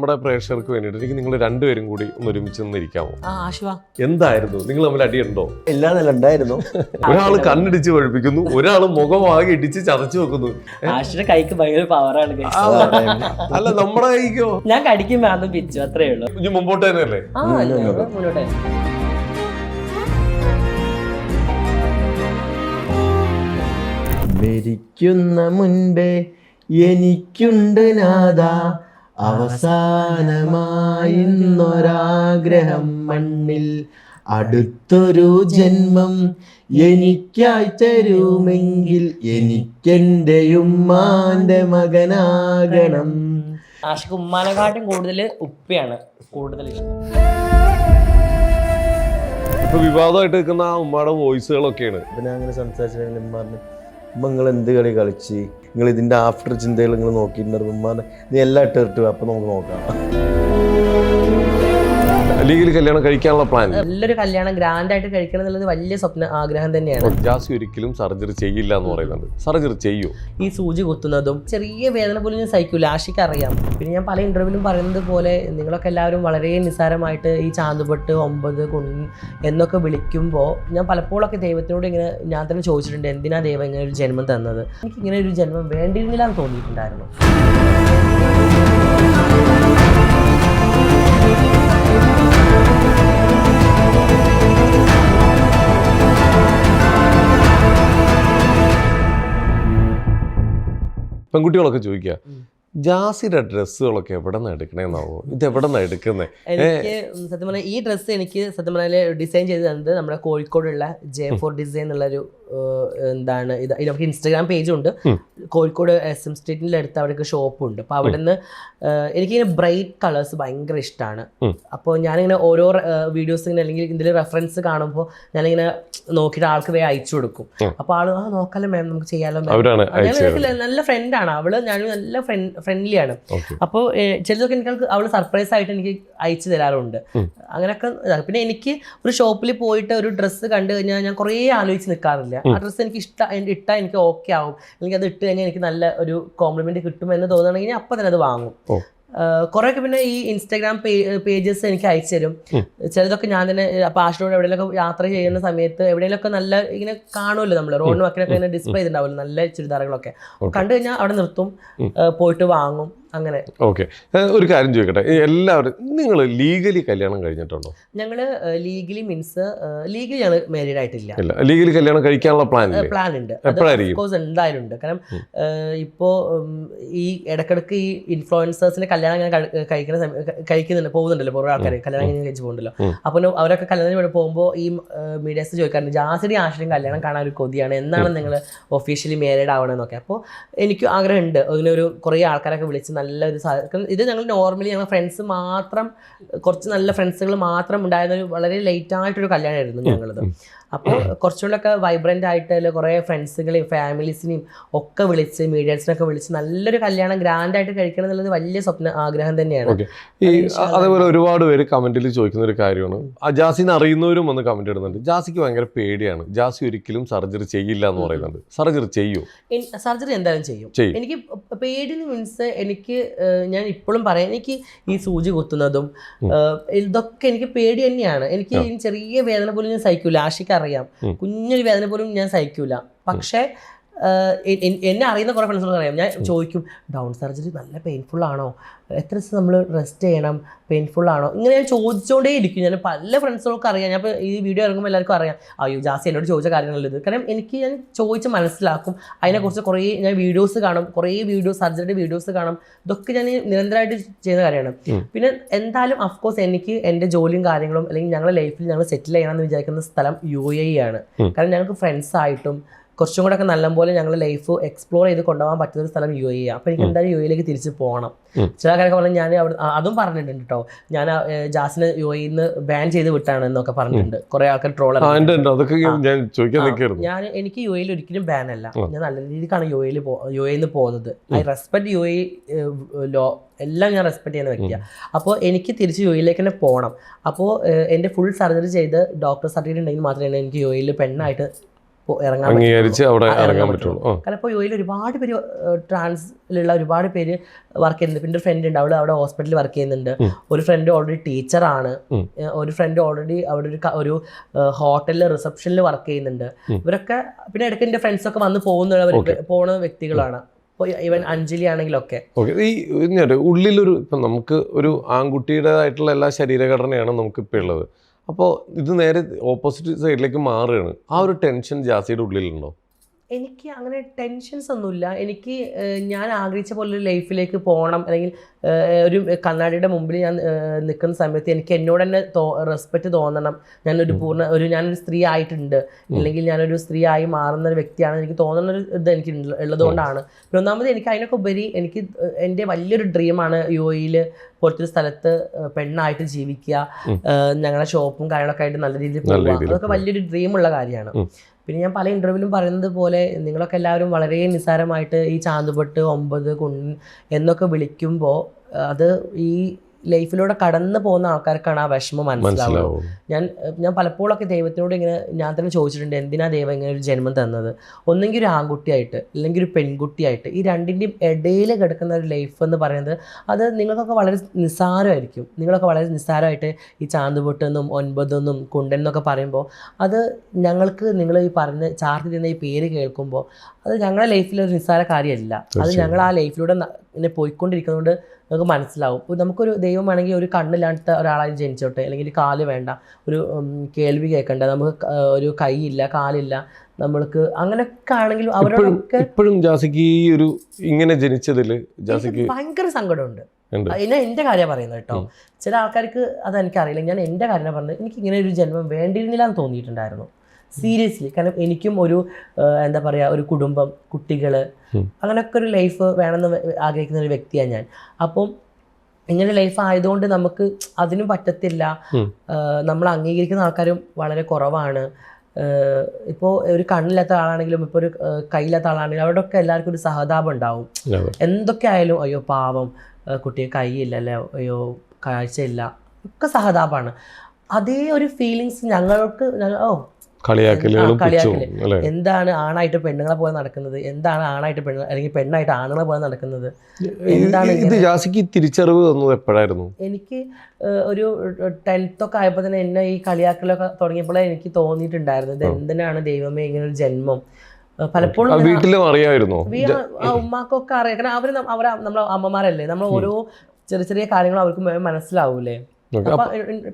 നമ്മുടെ പ്രേക്ഷകർക്ക് വേണ്ടിയിട്ട് എനിക്ക് നിങ്ങൾ രണ്ടുപേരും കൂടി ഒന്ന് ഒരുമിച്ച് നിന്നിരിക്കാമോ? ആ ആശുവ. എന്തായിരുന്നു? നിങ്ങൾ തമ്മിൽ അടിയുണ്ടോ? എല്ലാം നല്ല ഉണ്ടായിരുന്നു ഒരാൾ കണ്ണിടിച്ച് പഴിപ്പിക്കുന്നു ഒരാൾ മുഖമാകെ ഇടിച്ച് ചതച്ചു വെക്കുന്നു. കൈക്ക് ഭയങ്കര പവറാണ്. അല്ല നമ്മുടെ കൈക്കോ? ഞാൻ കടിക്കും പിച്ചു അത്രേ ഉള്ളൂ. ഇനി മുമ്പോട്ട് തന്നെയല്ലേ? ഞങ്ങൾ മുന്നോട്ട് മരിക്കുന്ന മുൻപേ എനിക്കുണ്ട് നാഥ. അവസാനമായിന്നൊരാഗ്രഹം മണ്ണിൽ അടുത്തൊരു ജന്മം എനിക്കായി തരുമെങ്കിൽ എനിക്കെന്റെ ഉമ്മാന്റെ മകനാകണം. ആശുക്ക് ഉമ്മാനെക്കാട്ടും കൂടുതൽ ഉപ്പയാണ് കൂടുതൽ ഇഷ്ടം. ഇപ്പൊ വിവാദമായിട്ട് നിൽക്കുന്ന ആ ഉമ്മയുടെ വോയിസുകളൊക്കെയാണ് പിന്നെ ഞാൻ അങ്ങനെ സംസാരിച്ചിട്ടുണ്ടെങ്കിൽ ഉമ്മ പറഞ്ഞു ഉമ്മ നിങ്ങൾ എന്ത് കളി കളിച്ച്? നിങ്ങൾ ഇതിന്റെ ആഫ്റ്റർ ചിന്തകൾ നിങ്ങൾ നോക്കിയിട്ടുണ്ടായിരുന്നു. നീ എല്ലാം ഇട്ടിട്ട് അപ്പം നമുക്ക് നോക്കാം. അല്ലെങ്കിൽ കല്യാണം കഴിക്കാനുള്ള പ്ലാൻ നല്ലൊരു കല്യാണം ഗ്രാൻഡ് ആയിട്ട് കഴിക്കണം എന്നുള്ളത് വലിയ സ്വപ്ന ആഗ്രഹം തന്നെയാണ്. ജാസി ഒരിക്കലും സർജറി ചെയ്യില്ല എന്ന് പറയുന്നുണ്ട്. സർജറി ചെയ്യൂ. ഈ സൂചി കുത്തുന്നതും ചെറിയ വേദന പോലും ഞാൻ സഹിക്കൂല. ആഷിക്ക് അറിയാം പിന്നെ ഞാൻ പല ഇന്റർവ്യൂവിലും പറയുന്നത് പോലെ നിങ്ങളൊക്കെ എല്ലാവരും വളരെ നിസ്സാരമായിട്ട് ഈ ചാന്തുപെട്ട് ഒമ്പത് കുഞ്ഞ് എന്നൊക്കെ വിളിക്കുമ്പോൾ ഞാൻ പലപ്പോഴൊക്കെ ദൈവത്തിനോട് ഇങ്ങനെ ഞാൻ തന്നെ ചോദിച്ചിട്ടുണ്ട് എന്തിനാ ദൈവം ഇങ്ങനെ ഒരു ജന്മം തന്നത്? എനിക്ക് ഇങ്ങനെ ഒരു ജന്മം വേണ്ടിയിരുന്നില്ല എന്ന് തോന്നിയിട്ടുണ്ടായിരുന്നു. പെൺകുട്ടികളൊക്കെ ചോദിക്കുക ജാസിയുടെ ഡ്രസ്സുകളൊക്കെ എവിടെ നിന്ന് എടുക്കണേന്നാവോ? ഇത് എവിടെ നിന്ന് എടുക്കുന്നത് എനിക്ക് സത്യം പറഞ്ഞാൽ ഈ ഡ്രസ്സ് എനിക്ക് സത്യം പറഞ്ഞാൽ ഡിസൈൻ ചെയ്ത് തന്നത് നമ്മുടെ കോഴിക്കോടുള്ള ജെ ഫോർ ഡിസൈൻ എന്നുള്ളൊരു എന്താണ് ഇത് അവർക്ക് നമുക്ക് ഇൻസ്റ്റാഗ്രാം പേജും ഉണ്ട് കോഴിക്കോട് എസ് എം സ്ട്രീറ്റിന്റെ അടുത്ത് അവിടെയൊക്കെ ഷോപ്പും ഉണ്ട് അപ്പോൾ അവിടെ നിന്ന് എനിക്കിങ്ങനെ ബ്രൈറ്റ് കളേഴ്സ് ഭയങ്കര ഇഷ്ടമാണ്. അപ്പോൾ ഞാനിങ്ങനെ ഓരോ വീഡിയോസ് ഇങ്ങനെ അല്ലെങ്കിൽ ഇതിൽ റെഫറൻസ് കാണുമ്പോൾ ഞാനിങ്ങനെ നോക്കിയിട്ട് ആൾക്ക് വേഗം അയച്ചു കൊടുക്കും. അപ്പോൾ ആൾ ആ നോക്കാലോ മാം നമുക്ക് ചെയ്യാലോ നല്ല ഫ്രണ്ടാണ് അവൾ ഞാൻ നല്ല ഫ്രണ്ട് ഫ്രണ്ട്ലിയാണ് അപ്പോൾ ചിലതൊക്കെ എനിക്ക് അവൾ സർപ്രൈസ് ആയിട്ട് എനിക്ക് അയച്ചു തരാറുണ്ട്. അങ്ങനെയൊക്കെ പിന്നെ എനിക്ക് ഒരു ഷോപ്പിൽ പോയിട്ട് ഒരു ഡ്രസ്സ് കണ്ടു കഴിഞ്ഞാൽ ഞാൻ കുറേ ആലോചിച്ച് നിൽക്കാറില്ല ആ ഡ്രസ്സ് എനിക്ക് ഇഷ്ട ഇട്ടാൽ എനിക്ക് ഓക്കെ ആവും. അല്ലെങ്കിൽ അത് ഇട്ട് കഴിഞ്ഞാൽ എനിക്ക് നല്ല ഒരു കോംപ്ലിമെന്റ് കിട്ടും എന്ന് തോന്നുകയാണെങ്കിൽ ഞാൻ അപ്പം തന്നെ അത് വാങ്ങും. കുറേയൊക്കെ പിന്നെ ഈ ഇൻസ്റ്റാഗ്രാം പേജസ് എനിക്ക് അയച്ചു തരും. ചിലതൊക്കെ ഞാൻ തന്നെ അപ്പോൾ എവിടെയെങ്കിലും യാത്ര ചെയ്യുന്ന സമയത്ത് എവിടെയെങ്കിലൊക്കെ നല്ല ഇങ്ങനെ കാണുമല്ലോ നമ്മൾ റോഡിന് വക്കിനൊക്കെ ഇങ്ങനെ ഡിസ്പ്ലേ ചെയ്തിട്ടുണ്ടാവില്ല നല്ല ചുരിദാറുകളൊക്കെ. കണ്ടു കഴിഞ്ഞാൽ അവിടെ നിർത്തും. പോയിട്ട് വാങ്ങും. അങ്ങനെ. ഓക്കെ. ഒരു കാര്യം ചോദിക്കട്ടെ. എല്ലാവരും നിങ്ങൾ ലീഗലി കല്യാണം കഴിഞ്ഞിട്ടുണ്ടോ? ഞങ്ങൾ ലീഗലി മീൻസ് ലീഗലി ഞങ്ങൾ മാരീഡ് ആയിട്ടില്ല. ഇല്ല. ലീഗലി കല്യാണം കഴിക്കാനുള്ള പ്ലാൻ പ്ലാൻ ഉണ്ട്? കോഴ്സ് എന്തായാലും ഉണ്ട്. കാരണം ഇപ്പോ ഈ ഇടക്കിടക്ക് ഈ ഇൻഫ്ലുവൻസേഴ്സിനെ കല്യാണം ഇങ്ങനെ കഴി- കഴിക്കുന്ന കഴിക്കുന്നുണ്ട് പോകുന്നുണ്ടല്ലോ കുറേ ആൾക്കാർ കല്യാണം കഴിഞ്ഞ് കഴിച്ച് പോകുന്നുണ്ടല്ലോ. അപ്പോൾ അവരൊക്കെ കല്യാണം ഇവിടെ പോകുമ്പോൾ ഈ മീഡിയസ് ചോദിക്കാറുണ്ട് ജാസിഡി ആശ്രയം കല്യാണം കാണാൻ ഒരു കൊതിയാണ്. എന്നാണ് നിങ്ങൾ ഒഫീഷ്യലി മാരീഡ് ആവണമെന്നൊക്കെ അപ്പോൾ എനിക്ക് ആഗ്രഹമുണ്ട്. അതിനൊരു കുറേ ആൾക്കാരൊക്കെ വിളിച്ച് നല്ലൊരു സാധനം ഇത് ഞങ്ങൾ നോർമലി ഞങ്ങൾ ഫ്രണ്ട്സ് മാത്രം കുറച്ച് നല്ല ഫ്രണ്ട്സുകൾ മാത്രം ഉണ്ടായിരുന്ന വളരെ ലേറ്റ് ആയിട്ടൊരു കല്യാണമായിരുന്നു ഞങ്ങളത്. അപ്പോൾ കുറച്ചുകൂടെയൊക്കെ വൈബ്രന്റ് ആയിട്ട് കുറേ ഫ്രണ്ട്സുകളെയും ഫാമിലീസിനെയും ഒക്കെ വിളിച്ച് മീഡിയൻസിനൊക്കെ വിളിച്ച് നല്ലൊരു കല്യാണം ഗ്രാൻഡ് ആയിട്ട് കഴിക്കണം എന്നുള്ളത് വലിയ സ്വപ്ന ആഗ്രഹം തന്നെയാണ്. ഈ അതേപോലെ ഒരുപാട് പേര് കമന്റിൽ ചോദിക്കുന്ന ഒരു കാര്യമാണ്. ജാസിനെ അറിയുന്നവരും വന്ന് കമന്റ് ഇടുന്നുണ്ട്. ജാസിക്ക് ഭയങ്കര പേടിയാണ്. ജാസി ഒരിക്കലും സർജറി ചെയ്യില്ല എന്ന് പറയുന്നുണ്ട്. സർജറി ചെയ്യൂ? സർജറി എന്തായാലും ചെയ്യും. ചെയ്യും. എനിക്ക് പേടി മീൻസ് എനിക്ക് ഞാൻ ഇപ്പോഴും പറയാം എനിക്ക് ഈ സൂചി കുത്തുന്നതും ഇതൊക്കെ എനിക്ക് പേടി തന്നെയാണ്. എനിക്ക് ചെറിയ വേദന പോലും ഞാൻ സഹിക്കൂല. ആഷിക്ക് അറിയാം കുഞ്ഞൊരു വേദന പോലും ഞാൻ സഹിക്കൂല. പക്ഷേ എന്നെ അറിയുന്ന കുറേ ഫ്രണ്ട്സുകൾ അറിയാം. ഞാൻ ചോദിക്കും ഡൗൺ സർജറി നല്ല പെയിൻഫുൾ ആണോ? എത്ര ദിവസം നമ്മൾ റെസ്റ്റ് ചെയ്യണം? പെയിൻഫുൾ ആണോ? ഇങ്ങനെ ഞാൻ ചോദിച്ചുകൊണ്ടേ ഇരിക്കും ഞാൻ പല ഫ്രണ്ട്സുകൾക്ക് അറിയാം. ഞാൻ ഇപ്പോൾ ഈ വീഡിയോ ഇറങ്ങുമ്പോൾ എല്ലാവർക്കും അറിയാം. അയ്യോ ജാസി എന്നോട് ചോദിച്ച കാര്യങ്ങളല്ല ഇത്? കാരണം എനിക്ക് ഞാൻ ചോദിച്ച് മനസ്സിലാക്കും. അതിനെക്കുറിച്ച് കുറേ ഞാൻ വീഡിയോസ് കാണും. കുറേ വീഡിയോസ് സർജറിയുടെ വീഡിയോസ് കാണും. ഇതൊക്കെ ഞാൻ നിരന്തരമായിട്ട് ചെയ്യുന്ന കാര്യമാണ്. പിന്നെ എന്തായാലും അഫ്കോഴ്സ് എനിക്ക് എന്റെ ജോലിയും കാര്യങ്ങളും അല്ലെങ്കിൽ ഞങ്ങളുടെ ലൈഫിൽ ഞങ്ങൾ സെറ്റിൽ ചെയ്യണമെന്ന് വിചാരിക്കുന്ന സ്ഥലം യു എ ആണ്. കാരണം ഞങ്ങൾക്ക് ഫ്രണ്ട്സ് ആയിട്ടും കുറച്ചും കൂടെ ഒക്കെ നല്ലപോലെ ഞങ്ങൾ ലൈഫ് എക്സ്പ്ലോർ ചെയ്ത് കൊണ്ടുപോകാൻ പറ്റുന്ന ഒരു സ്ഥലം യു എ അപ്പോൾ എനിക്ക് എന്തായാലും യു എയിലേക്ക് തിരിച്ച് പോകണം. ചില കാര്യമൊക്കെ പറഞ്ഞാൽ ഞാൻ അവിടെ അതും പറഞ്ഞിട്ടുണ്ട് കേട്ടോ ഞാൻ ജാസിനെ യു നിന്ന് ബാൻ ചെയ്ത് വിട്ടാണ് എന്നൊക്കെ പറഞ്ഞിട്ടുണ്ട്. കുറേ ആൾക്കാർ ട്രോൾ ഞാൻ എനിക്ക് യു എയിൽ ഒരിക്കലും ബാൻ അല്ല. ഞാൻ നല്ല രീതിക്കാണ് യു എയിൽ യു എയിൽ നിന്ന് പോകുന്നത് I respect you a law എല്ലാം ഞാൻ റെസ്പെക്ട് ചെയ്യുന്ന വ്യക്തിയാണ് അപ്പോൾ എനിക്ക് തിരിച്ച് യു എയിലേക്ക് തന്നെ പോകണം അപ്പോൾ എന്റെ ഫുൾ സർജറി ചെയ്ത് ഡോക്ടർ സർട്ടിഫിക്കറ്റ് ഉണ്ടെങ്കിൽ മാത്രമേ എനിക്ക് യു എയിൽ പെണ്ണായിട്ട് ഇറങ്ങാൻ അംഗീകരിച്ച് അവിടെ ഇറങ്ങാൻ പറ്റുള്ളൂ. കാരണം ഇപ്പോൾ യു ഒരുപാട് പേര് ട്രാൻസിലുള്ള ഒരുപാട് പേര് വർക്ക് ചെയ്യുന്നുണ്ട്. പിന്നെ ഒരു ഫ്രണ്ട് ഉണ്ട്. അവൾ അവിടെ ഹോസ്പിറ്റലിൽ വർക്ക് ചെയ്യുന്നുണ്ട്. ഒരു ഫ്രണ്ട് ഓൾറെഡി ടീച്ചറാണ് ആണ്. ഒരു ഫ്രണ്ട് ഓൾറെഡി അവിടെ ഒരു ഒരു ഹോട്ടലിൽ റിസപ്ഷനിൽ വർക്ക് ചെയ്യുന്നുണ്ട്. ഇവരൊക്കെ പിന്നെ ഇടയ്ക്ക് എന്റെ ഫ്രണ്ട്സ് ഒക്കെ വന്ന് പോകുന്ന Okay. പോകുന്ന വ്യക്തികളാണ്. ഈവൻ അഞ്ജലി ആണെങ്കിലൊക്കെ ഈ ഉള്ളിലൊരു ഇപ്പം നമുക്ക് ഒരു ആൺകുട്ടിയുടേതായിട്ടുള്ള എല്ലാ ശരീരഘടനയാണ് നമുക്ക് ഇപ്പോൾ ഉള്ളത്. അപ്പോൾ ഇത് നേരെ ഓപ്പോസിറ്റ് സൈഡിലേക്ക് മാറുകയാണ്. ആ ഒരു ടെൻഷൻ ജാസിയുടെ ഉള്ളിലുണ്ടോ? എനിക്ക് അങ്ങനെ ടെൻഷൻസ് ഒന്നുമില്ല. എനിക്ക് ഞാൻ ആഗ്രഹിച്ച പോലെ ഒരു ലൈഫിലേക്ക് പോകണം. അല്ലെങ്കിൽ ഒരു കണ്ണാടിയുടെ മുമ്പിൽ ഞാൻ നിൽക്കുന്ന സമയത്ത് എനിക്ക് എന്നോട് തന്നെ തോ റെസ്പെക്റ്റ് തോന്നണം. ഞാനൊരു പൂർണ ഒരു ഞാനൊരു സ്ത്രീ ആയിട്ടുണ്ട്. അല്ലെങ്കിൽ ഞാനൊരു സ്ത്രീ ആയി മാറുന്ന ഒരു വ്യക്തിയാണ് എനിക്ക് തോന്നുന്ന ഒരു ഇത് എനിക്ക് ഉള്ളതുകൊണ്ടാണ്. പിന്നെ ഒന്നാമത് എനിക്ക് അതിനൊക്കെ ഉപരി എനിക്ക് എന്റെ വലിയൊരു ഡ്രീമാണ് യു എയിൽ പോലത്തെ ഒരു സ്ഥലത്ത് പെണ്ണായിട്ട് ജീവിക്കുക. ഞങ്ങളുടെ ഷോപ്പും കാര്യങ്ങളൊക്കെ ആയിട്ട് നല്ല രീതിയിൽ പോകുക അതൊക്കെ വലിയൊരു ഡ്രീമുള്ള കാര്യമാണ്. പിന്നെ ഞാൻ പല ഇന്റർവ്യൂവിലും പറയുന്നത് പോലെ നിങ്ങളൊക്കെ എല്ലാവരും വളരെ നിസ്സാരമായിട്ട് ഈ ചാന്തുപെട്ട് ഒമ്പത് കുണ്ണൻ എന്നൊക്കെ വിളിക്കുമ്പോൾ അത് ഈ ലൈഫിലൂടെ കടന്നു പോകുന്ന ആൾക്കാർക്കാണ് ആ വിഷമം മനസ്സിലാവുന്നത്. മനസ്സിലാവും. ഞാൻ ഞാൻ പലപ്പോഴൊക്കെ ദൈവത്തിനോട് ഇങ്ങനെ ഞാൻ തന്നെ ചോദിച്ചിട്ടുണ്ട് എന്തിനാ ദൈവം ഇങ്ങനെ ഒരു ജന്മം തന്നത്? ഒന്നെങ്കിൽ ഒരു ആൺകുട്ടിയായിട്ട് അല്ലെങ്കിൽ ഒരു പെൺകുട്ടിയായിട്ട് ഈ രണ്ടിന്റെയും ഇടയിൽ കിടക്കുന്ന ഒരു ലൈഫ് എന്ന് പറയുന്നത് അത് നിങ്ങൾക്കൊക്കെ വളരെ നിസ്സാരമായിരിക്കും. നിങ്ങളൊക്കെ വളരെ നിസ്സാരമായിട്ട് ഈ ചാന്തുപൊട്ടെന്നും ഒൻപതെന്നും കുണ്ടെന്നൊക്കെ പറയുമ്പോൾ അത് ഞങ്ങൾക്ക് നിങ്ങൾ ഈ പറഞ്ഞ ചാർത്തി തന്ന ഈ പേര് കേൾക്കുമ്പോൾ അത് ഞങ്ങളുടെ ലൈഫിലൊരു ഒരു നിസ്സാര കാര്യമല്ല. അത്. ഞങ്ങൾ ആ ലൈഫിലൂടെ ഇങ്ങനെ പോയിക്കൊണ്ടിരിക്കുന്നതുകൊണ്ട് നമുക്ക് മനസ്സിലാവും. ഇപ്പോൾ നമുക്കൊരു ദൈവമാണെങ്കിൽ ഒരു കണ്ണില്ലാത്ത ഒരാളായി ജനിച്ചോട്ടെ അല്ലെങ്കിൽ കാൽ വേണ്ട ഒരു കേൾവി കേൾക്കണ്ട നമുക്ക് ഒരു കൈയില്ല കാലില്ല നമ്മൾക്ക് അങ്ങനെയൊക്കെ ആണെങ്കിലും അവരൊക്കെ അവരോടൊക്കെ ഇപ്പോഴും ജാസിക്ക് ഈ ഒരു ഇങ്ങനെ ജനിച്ചതിൽ ജാസിക്ക് ഭയങ്കര സങ്കടമുണ്ട്. ഞാൻ എന്റെ കാര്യം പറയുന്നത് കേട്ടോ. ചില ആൾക്കാർക്ക് അത് എനിക്കറിയില്ല ഞാൻ എന്റെ കാര്യം പറഞ്ഞത്. എനിക്ക് ഇങ്ങനെ ഒരു ജന്മം വേണ്ടിയിരുന്നില്ല എന്ന് തോന്നിയിട്ടുണ്ടായിരുന്നു. സീരിയസ്ലി. കാരണം എനിക്കും ഒരു എന്താ പറയുക ഒരു കുടുംബം കുട്ടികൾ അങ്ങനെയൊക്കെ ഒരു ലൈഫ് വേണമെന്ന് ആഗ്രഹിക്കുന്ന ഒരു വ്യക്തിയാണ് ഞാൻ. അപ്പം ഇങ്ങനെ ലൈഫ് ആയതുകൊണ്ട് നമുക്ക് അതിനും പറ്റത്തില്ല. നമ്മൾ അംഗീകരിക്കുന്ന ആൾക്കാരും വളരെ കുറവാണ്. ഇപ്പോൾ ഒരു കണ്ണില്ലാത്ത ആളാണെങ്കിലും ഇപ്പോൾ ഒരു കയ്യില്ലാത്ത ആളാണെങ്കിലും അവിടെ ഒക്കെ എല്ലാവർക്കും ഒരു സഹതാപം ഉണ്ടാവും. എന്തൊക്കെ ആയാലും അയ്യോ പാവം കുട്ടിയെ കൈയില്ല അല്ലേ അയ്യോ കാഴ്ചയില്ല. ഒക്കെ സഹതാപമാണ്. അതേ ഒരു ഫീലിങ്സ് ഞങ്ങൾക്ക് ഞങ്ങ- ഓ കളിയാക്കലുകളും ആ, കളിയാക്കൽ. പുച്ഛവും അല്ലേ? എന്താണ് ആണായിട്ട് പെണ്ണുങ്ങളെ പോലെ നടക്കുന്നത്? എന്താണ് ആണായിട്ട് പെണ്ണു അല്ലെങ്കിൽ പെണ്ണായിട്ട് ആണുങ്ങളെ പോലെ നടക്കുന്നത്? എന്താണ് ഇത് ജാസിക്ക് തിരിച്ചറിവ് തന്നത് എപ്പോഴായിരുന്നു? എനിക്ക് ഒരു ടെൻത്ത് ഒക്കെ ആയപ്പോൾ തന്നെ എന്നെ ഈ കളിയാക്കലൊക്കെ തുടങ്ങിയപ്പോഴേ എനിക്ക് തോന്നിയിട്ടുണ്ടായിരുന്നു. ഇത് എന്തിനാണ് ദൈവമേ ഇങ്ങനെ ഒരു ജന്മം? പലപ്പോഴും വീട്ടിലും ആ ഉമ്മാക്കൊക്കെ അറിയാം. കാരണം അവർ അവർ നമ്മളെ അമ്മമാരല്ലേ? നമ്മൾ ഓരോ ചെറിയ ചെറിയ കാര്യങ്ങൾ അവർക്ക് മനസ്സിലാവൂലേ? അപ്പൊ